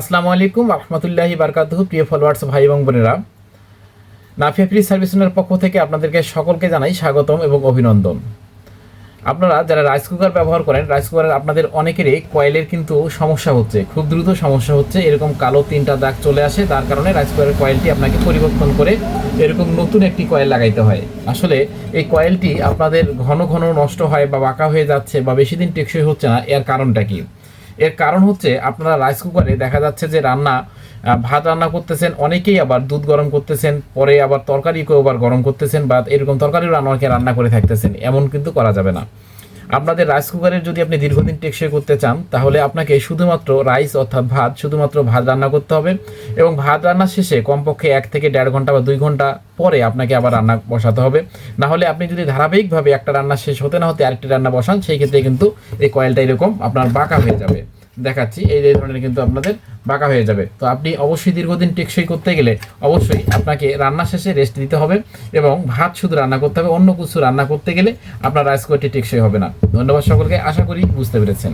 আসসালামু আলাইকুম, রহমতুল্লাহি বারকাতুহু, প্রিয় ফলোয়ার্স ভাই এবং বোনেরা। নাফিয়া ফ্রি সার্ভিসনের পক্ষ থেকে আপনাদেরকে সকলকে জানাই স্বাগতম এবং অভিনন্দন। আপনারা যারা রাইস কুকার ব্যবহার করেন রাইস কুকারের আপনাদের অনেকেরই কয়েলের কিন্তু সমস্যা হচ্ছে, খুব দ্রুত সমস্যা হচ্ছে। এরকম কালো তিনটা দাগ চলে আসে, তার কারণে রাইস কুকারের কয়েলটি আপনাকে পরিবর্তন করে এরকম নতুন একটি কয়েল লাগাইতে হয়। আসলে এই কয়েলটি আপনাদের ঘন ঘন নষ্ট হয় বা বাঁকা হয়ে যাচ্ছে বা বেশি দিন টেকসই হচ্ছে না, এর কারণটা কি? এর কারণ হচ্ছে আপনারা রাইস কুকারে দেখা যাচ্ছে যে রান্না ভাত রান্না করতেছেন, অনেকেই আবার দুধ গরম করতেছেন, পরে আবার তরকারিকেও আবার গরম করতেছেন বা এরকম তরকারিও রান্নাকে রান্না করে থাকতেছেন, এমন কিন্তু করা যাবে না। আপনাদের রাইস কুকারের যদি আপনি দীর্ঘদিন টেকসই করতে চান, তাহলে আপনাকে শুধুমাত্র রাইস অর্থাৎ ভাত, শুধুমাত্র ভাত রান্না করতে হবে এবং ভাত রান্নার শেষে কমপক্ষে এক থেকে দেড় ঘণ্টা বা দুই ঘণ্টা পরে আপনাকে আবার রান্না বসাতে হবে। না হলে আপনি যদি ধারাবাহিকভাবে একটা রান্না শেষ হতে না হতে আরেকটি রান্না বসান, সেই ক্ষেত্রে কিন্তু এই কয়েলটা এরকম আপনার বাঁকা হয়ে যাবে। দেখাচ্ছি, এই ধরনের কিন্তু আপনাদের বাঁকা হয়ে যাবে। তো আপনি অবশ্যই দীর্ঘদিন টেকসই করতে গেলে অবশ্যই আপনাকে রান্না শেষে রেস্ট দিতে হবে এবং ভাত শুধু রান্না করতে হবে, অন্য কিছু রান্না করতে গেলে আপনার রাইস কোয়ারটি টেকসই হবে না। ধন্যবাদ সকলকে, আশা করি বুঝতে পেরেছেন।